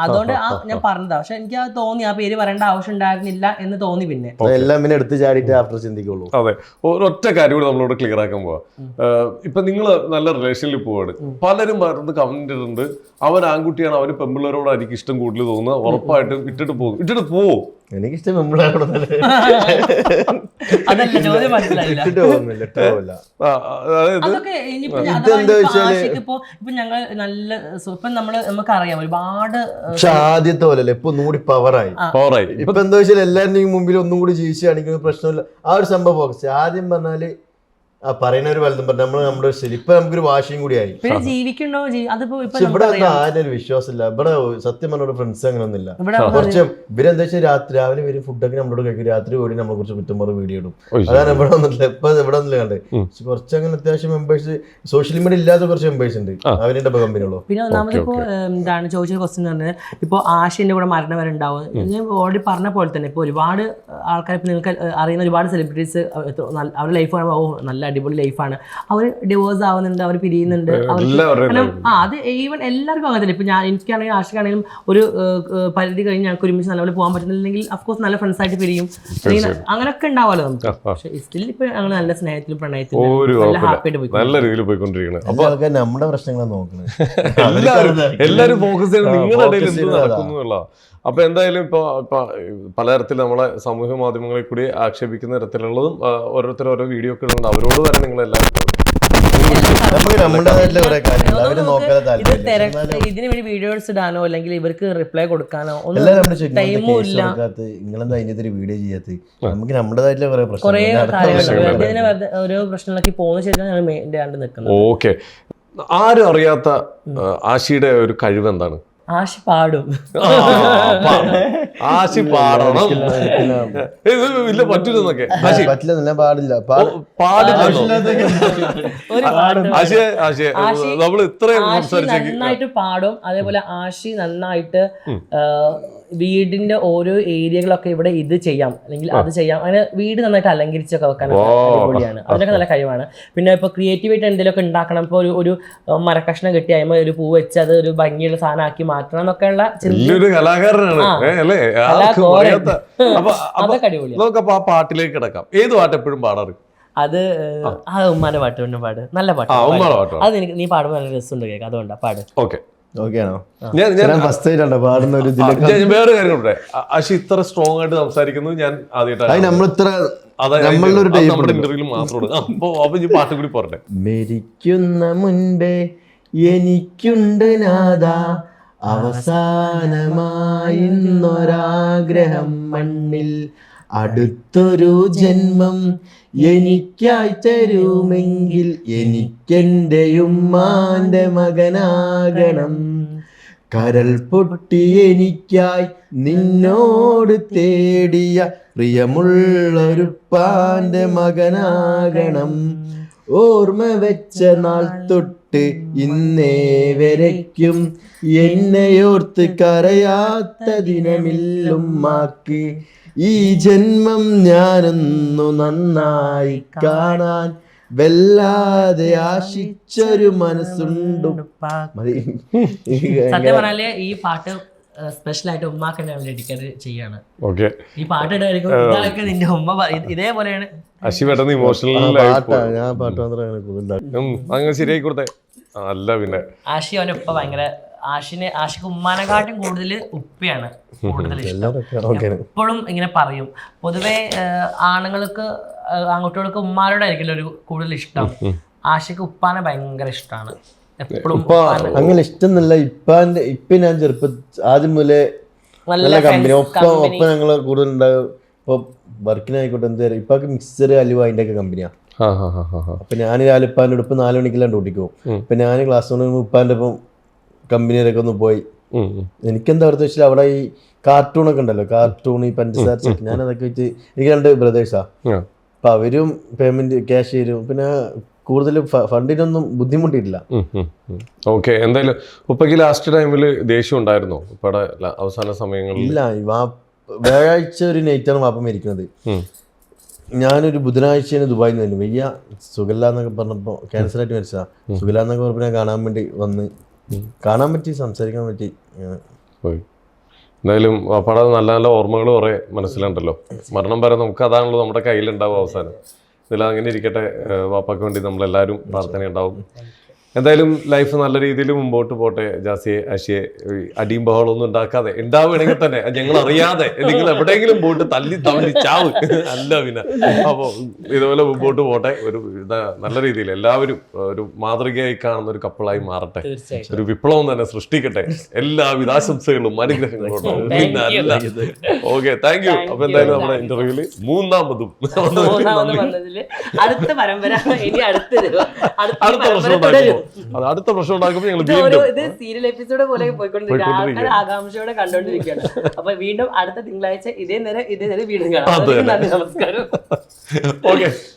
അതുകൊണ്ട് ആ, ഞാൻ പറഞ്ഞതാ. പക്ഷെ എനിക്ക് അത് തോന്നി. ആ പേര് പറയേണ്ട ആവശ്യം ഉണ്ടായിരുന്നില്ല എന്ന് തോന്നി പിന്നെ. അതെല്ലാം പിന്നെ എടുത്ത് ചാടിയിട്ട് ആഫ്റ്റർ ചിന്തിക്കുള്ളൂ. അതെ. ഒരൊറ്റ കാര്യം കൂടി നമ്മളോട് ക്ലിയർ ആക്കാൻ പോവാ. ഇപ്പൊ നിങ്ങൾ നല്ല റിലേഷനിൽ പോവാണ്. പലരും പറഞ്ഞത് കമന്റ് ഇടുന്നുണ്ട്. അവൻ ആൺകുട്ടിയാണ് അവന് പെമ്പിള്ളേരോടായിരിക്കും ഇഷ്ടം കൂടുതൽ തോന്നുന്നത്. ഉറപ്പായിട്ടും ഇട്ടിട്ട് പോകും. ഇട്ടിട്ട് പോവും. എനിക്കിഷ്ടം നമ്മളവിടെ അതല്ല ചോദ്യം മനസ്സിലായില്ല. അതൊക്കെ ഇനിയിപ്പോ ഇപ്പൊ ഇപ്പൊ ഞങ്ങൾ നല്ല സു- ഇപ്പൊ നമ്മൾ നമുക്കറിയാം ഒരുപാട് ഏഹ്, പക്ഷെ ആദ്യത്തെ പോലല്ലേ ഇപ്പൊ ഒന്നുകൂടി പവറായി. പവറായി. ഇപ്പൊ എന്താ വെച്ചാൽ എല്ലാവരുടെയും മുമ്പിൽ ഒന്നും കൂടി ജീവിച്ച് പ്രശ്നമില്ല. ആ ഒരു സംഭവം ആദ്യം പറഞ്ഞാൽ ആ പറയുന്ന ഒരു വലുതും പറഞ്ഞു നമ്മൾ നമ്മുടെ ശരി ഇപ്പൊ നമുക്കൊരു വാഷിയും കൂടി ആയി. പിന്നെ ജീവിക്കണ്ടോ അതിപ്പോ ഇവിടെ ആരും ഒരു വിശ്വാസമില്ല. ഇവിടെ സത്യം പറഞ്ഞ ഫ്രണ്ട്സ് അങ്ങനെ ഒന്നുമില്ല കുറച്ച് ഇവരെന്താ വെച്ചാൽ രാത്രി രാവിലെ വരും ഫുഡൊക്കെ നമ്മളോട് കഴിക്കും. രാത്രി ഓടി നമ്മളെ കുറച്ച് കുറ്റം പറഞ്ഞ് വീഡിയോ ഇടും. അതാണ് ഇവിടെ ഒന്നുമില്ല ഇപ്പൊ ഇവിടെ ഒന്നുമില്ല കണ്ട്. കുറച്ച് അങ്ങനെ അത്യാവശ്യം മെമ്പേഴ്സ് സോഷ്യൽ മീഡിയ ഇല്ലാത്ത കുറച്ച് മെമ്പേഴ്സ് ഉണ്ട്. അവരുടെ കമ്പനികളോ പിന്നെ ഒന്നാമത് ഇപ്പോൾ എന്താണ് ചോദിച്ച ക്വസ്റ്റ്യൻ എന്ന് പറഞ്ഞാൽ ഇപ്പോൾ ആഷിന്റെ കൂടെ മരണം വരെ ഉണ്ടാവും ഞാൻ ഓൾറെഡി പറഞ്ഞ പോലെ തന്നെ ഇപ്പൊ ഒരുപാട് ആൾക്കാർ നിങ്ങൾക്ക് അറിയുന്ന ഒരുപാട് സെലിബ്രിറ്റീസ് അവരുടെ ലൈഫ് കാണുമ്പോൾ ഓ നല്ല അടിപൊളി ലൈഫാണ് അവർ ഡിവോഴ്സ് ആവുന്നുണ്ട് അവർ പിരിയുന്നുണ്ട് ആ അത് ഈവൻ എല്ലാവർക്കും അങ്ങനെ ഇപ്പൊ ഞാൻ എനിക്കാണെങ്കിലും ആഷിക്കാണെങ്കിലും ഒരു പരിധി കഴിഞ്ഞ് ഞങ്ങൾക്ക് ഒരുമിച്ച് നല്ലപോലെ പോകാൻ പറ്റുന്നില്ലെങ്കിൽ അഫ്കോഴ്സ് നല്ല ഫ്രണ്ട്സ് ആയിട്ട് പിരിയും. അങ്ങനെയൊക്കെ ഉണ്ടാവുമല്ലോ നമുക്ക്. പക്ഷേ സ്റ്റിൽ ഇപ്പൊ ഞങ്ങൾ നല്ല സ്നേഹത്തിലും പ്രണയത്തിലും നല്ല കുഴപ്പമില്ല. ഹാപ്പി ആയിട്ട് പോയി നല്ല രീതിയിൽ പോയിക്കൊണ്ടിരിക്കുന്നത് അപ്പൊ ആൾക്കാർ നമ്മുടെ പ്രശ്നങ്ങളാണ് നോക്കുന്നത് എല്ലാവരും എല്ലാവരും ഫോക്കസ് ചെയ്യുന്നത് നിങ്ങളുടെ ഇടയിൽ എന്ത് നടക്കുന്നു എന്നുള്ള അപ്പൊ എന്തായാലും ഇപ്പൊ പലതരത്തിൽ നമ്മളെ സമൂഹ മാധ്യമങ്ങളിൽ കൂടി ആക്ഷേപിക്കുന്ന തരത്തിലുള്ളതും ഓരോരുത്തർ ഓരോ വീഡിയോ ഒക്കെ ഇടുന്നുണ്ട്. അവരോട് തന്നെ നിങ്ങൾ എല്ലാവരും നമുക്ക് നമ്മുടേതായിട്ടുള്ള കുറെ കാര്യങ്ങൾ. അവർ നോക്കാതെ ഇത് താല്പര്യം തിരക്ക് ഇതിന് വേണ്ടി വീഡിയോസ് ഇടാനോ അല്ലെങ്കിൽ ഇവർക്ക് റിപ്ലൈ കൊടുക്കാനോ ഒന്നും ടൈമും ഇല്ല. നിങ്ങളെന്താ വീഡിയോ ചെയ്യാത്ത നമുക്ക് നമ്മുടേതായിട്ടുള്ള കുറെ കുറെ ഓരോ പ്രശ്നങ്ങളൊക്കെ പോകുന്ന ശരിയാണ് ഞങ്ങൾ മെയിന്റെ ആണ്ട് നിൽക്കുന്നത്. ഓക്കെ ആരും അറിയാത്ത ആശിയുടെ ഒരു കഴിവ് എന്താണ്? ആഷി പാടും. ആശി പാടണം. ഇല്ല പറ്റൂലെന്നൊക്കെ. ആശി. പറ്റില്ല പാടില്ല. പാടില്ല. നമ്മൾ ഇത്രയും നന്നായിട്ട് പാടും. അതേപോലെ ആഷി നന്നായിട്ട് വീടിന്റെ ഓരോ ഏരിയകളൊക്കെ ഇവിടെ ഇത് ചെയ്യാം. അല്ലെങ്കിൽ അത് ചെയ്യാം. അങ്ങനെ വീട് നന്നായിട്ട് അലങ്കരിച്ചൊക്കെ വെക്കാൻ അടിപൊളിയാണ്. അതിനൊക്കെ നല്ല കഴിവാണ്. പിന്നെ ഇപ്പൊ ക്രിയേറ്റീവായിട്ട് എന്തെങ്കിലുമൊക്കെ ഉണ്ടാക്കണം. ഇപ്പൊ ഒരു ഒരു മരക്കഷ്ണം കെട്ടി അതിന്മേൽ ഒരു പൂ വെച്ച് അത് ഒരു ഭംഗിയുള്ള സാധനമാക്കി മാറ്റണം എന്നൊക്കെയുള്ള അതൊക്കെ അടിപൊളിയാണ്. ആ പാട്ടിലേക്ക് കിടക്കാം. ഏത് പാട്ട് എപ്പോഴും പാടാറ്? അത് ആ. ഉമ്മാന്റെ പാട്ട് പിന്നെ പാട്. നല്ല പാട്ടോ. അത് നീ പാടുമ്പോൾ നല്ല രസമുണ്ട് കേൾക്കാം അതുകൊണ്ടാണ് പാട്. ഓക്കെ. വേറെ കാര്യം അശി ഇത്ര സ്ട്രോങ് ആയിട്ട് സംസാരിക്കുന്നത് ഞാൻ ആദ്യമായിട്ടാണ് പാട്ട് കൂടി പോരട്ടെ. മരിക്കുന്ന മുൻപേ എനിക്കുണ്ട് നാദ അവസാനമായിന്നൊരാഗ്രഹം മണ്ണിൽ. അടുത്തൊരു ജന്മം എനിക്കായി തരുമെങ്കിൽ എനിക്കെന്റെ ഉമ്മാന്റെ മകനാകണം. കരൽ പൊട്ടി എനിക്കായി നിന്നോട് തേടിയ പ്രിയമുള്ളൊരു പാന്റെ മകനാകണം. ഓർമ്മ വെച്ച നാൾ തൊട്ട് തൊട്ട് ഇന്നേ വരയ്ക്കും. എന്നെയോർത്ത് കരയാത്ത ദിനമില്ലുമ്മാക്ക്. ഈ ജന്മം ഞാനൊന്നു നന്നായി കാണാൻ വല്ലാതെ ആശിച്ചൊരു മനസ്സുണ്ടു. മതി. സത്യം പറഞ്ഞാൽ ഈ പാട്ട് സ്പെഷ്യൽ ആയിട്ട് ഉമ്മാക്ക് ഞാൻ ഡെഡിക്കേറ്റ് ചെയ്യാണ്. ഓക്കെ. ഈ പാട്ട് ഇടായിരിക്കും ഇതൊക്കെ നിന്റെ ഉമ്മ ഇതേപോലെയാണ്. അശി പെട്ടെന്ന് ഇമോഷണൽ പാട്ടാ ഞാൻ പാട്ട് മാത്രം അങ്ങനെ ശരിയായി കൊടുത്തേ. അല്ല പിന്നെ. ആഷി അവനെ ഉപ്പ ഭയങ്കര ആഷിനെ ആഷിക്ക് ഉമ്മാനെക്കാട്ടും കൂടുതൽ ഉപ്പയാണ് കൂടുതൽ ഇഷ്ടം. എപ്പോഴും ഇങ്ങനെ പറയും. പൊതുവെ ആണുങ്ങൾക്ക് ആൺകുട്ടികൾക്ക് ഉമ്മാരോടായിരിക്കില്ല ഒരു കൂടുതൽ ഇഷ്ടം? ആഷിക്ക് ഉപ്പാനെ ഭയങ്കര ഇഷ്ടമാണ്. എപ്പോഴും അങ്ങനെ ഇഷ്ടമൊന്നുമില്ല ഇപ്പാന്റെ ഇപ്പൊ ഞാൻ ചെറുപ്പം ആദ്യം മുതലേ നല്ല കമ്പനി ഒപ്പം ഒപ്പം ഞങ്ങൾ കൂടുതൽ ഉണ്ടാകും ഇപ്പൊ വർക്കിനായിക്കോട്ടെ എന്ത് തരാം ഇപ്പൊക്കെ മിക്സർ അലുവ അതിന്റെ ഒക്കെ കമ്പനിയാ അപ്പൊ ഞാൻ രാവിലെ ഉപ്പാന്റെ അടുപ്പ് നാല് മണിക്കെല്ലാം ഡ്യൂട്ടിക്ക് പോകും. ഇപ്പൊ ഞാൻ ക്ലാസ് കൊണ്ട് ഉപ്പാന്റെ ഒപ്പം കമ്പനിയിലൊക്കെ ഒന്ന് പോയി. എനിക്കെന്താ അടുത്ത് വെച്ചാൽ അവിടെ ഈ കാർട്ടൂൺ ഒക്കെ ഉണ്ടല്ലോ. കാർട്ടൂൺ ഈ പഞ്ചസാര ചക്ക് ഞാൻ അതൊക്കെ വെച്ച് എനിക്ക് രണ്ട് ബ്രദേഴ്സാ. അപ്പൊ അവരും പേയ്മെന്റ് ക്യാഷ് തരും. പിന്നെ കൂടുതൽ ഫണ്ടിനൊന്നും ബുദ്ധിമുട്ടിയിട്ടില്ല. ഓക്കെ എന്തായാലും ഉപ്പയ്ക്ക് ലാസ്റ്റ് ടൈമിൽ ദേഷ്യം ഉണ്ടായിരുന്നോ? ഉപ്പയുടെ അവസാന സമയങ്ങളിൽ? ഇല്ല വ്യാഴാഴ്ച ഒരു നൈറ്റാണ് വാപ്പം മരിക്കുന്നത്. ഉം. ഞാനൊരു ബുധനാഴ്ചയാണ് ദുബായിൽ നിന്ന് വയ്യ സുഖല്ല എന്നൊക്കെ പറഞ്ഞപ്പോൾ ക്യാൻസർ ആയിട്ട് മരിച്ചതാ. സുഖല്ല എന്നൊക്കെ പറഞ്ഞപ്പോൾ ഞാൻ കാണാൻ വേണ്ടി വന്ന് കാണാൻ പറ്റി സംസാരിക്കാൻ പറ്റി. എന്തായാലും അപ്പാടെ നല്ല നല്ല ഓർമ്മകൾ കുറെ മനസ്സിലുണ്ടല്ലോ. മരണം വരെ നമുക്ക് അതാണല്ലോ നമ്മുടെ കയ്യിലുണ്ടാവും അവസാനം. ഇതിൽ അങ്ങനെ ഇരിക്കട്ടെ വാപ്പയ്ക്ക് വേണ്ടി നമ്മളെല്ലാവരും പ്രാർത്ഥന ഉണ്ടാവും എന്തായാലും ലൈഫ് നല്ല രീതിയിൽ മുമ്പോട്ട് പോട്ടെ ജാസിയെ അശിയെ അടിയും ബഹളം ഒന്നും ഉണ്ടാക്കാതെ. ഉണ്ടാവുകയാണെങ്കിൽ തന്നെ ഞങ്ങൾ അറിയാതെ നിങ്ങൾ എവിടെയെങ്കിലും പോയിട്ട് തല്ലി തള്ളി ചാവ്. അല്ല പിന്നെ അപ്പോൾ ഇതുപോലെ മുമ്പോട്ട് പോട്ടെ. ഒരു ഇതാ നല്ല രീതിയിൽ എല്ലാവരും ഒരു മാതൃകയായി കാണുന്ന ഒരു കപ്പിളായി മാറട്ടെ. ഒരു വിപ്ലവം തന്നെ സൃഷ്ടിക്കട്ടെ. എല്ലാ വിധാശംസകളും അനുഗ്രഹങ്ങളും ഓക്കെ താങ്ക് യു അപ്പൊ എന്തായാലും നമ്മുടെ ഇന്റർവ്യൂൽ മൂന്നാമതും അടുത്ത പരമ്പര അടുത്ത പ്രശ്നം അത് അടുത്ത പ്രശ്നം ഉണ്ടാക്കുമ്പോൾ ഞങ്ങൾ ഇത് വീണ്ടും ഇത് സീരിയൽ എപ്പിസോഡ് പോലെ പോയിക്കൊണ്ടിരിക്കുകയാണ് ആൾക്കാർ ആകാംക്ഷയോടെ കണ്ടോണ്ടിരിക്കുകയാണ്. അപ്പൊ വീണ്ടും അടുത്ത തിങ്കളാഴ്ച ഇതേ നേരം ഇതേ നേരം വീണ്ടും കാണാം. നമസ്കാരം. ഓക്കെ.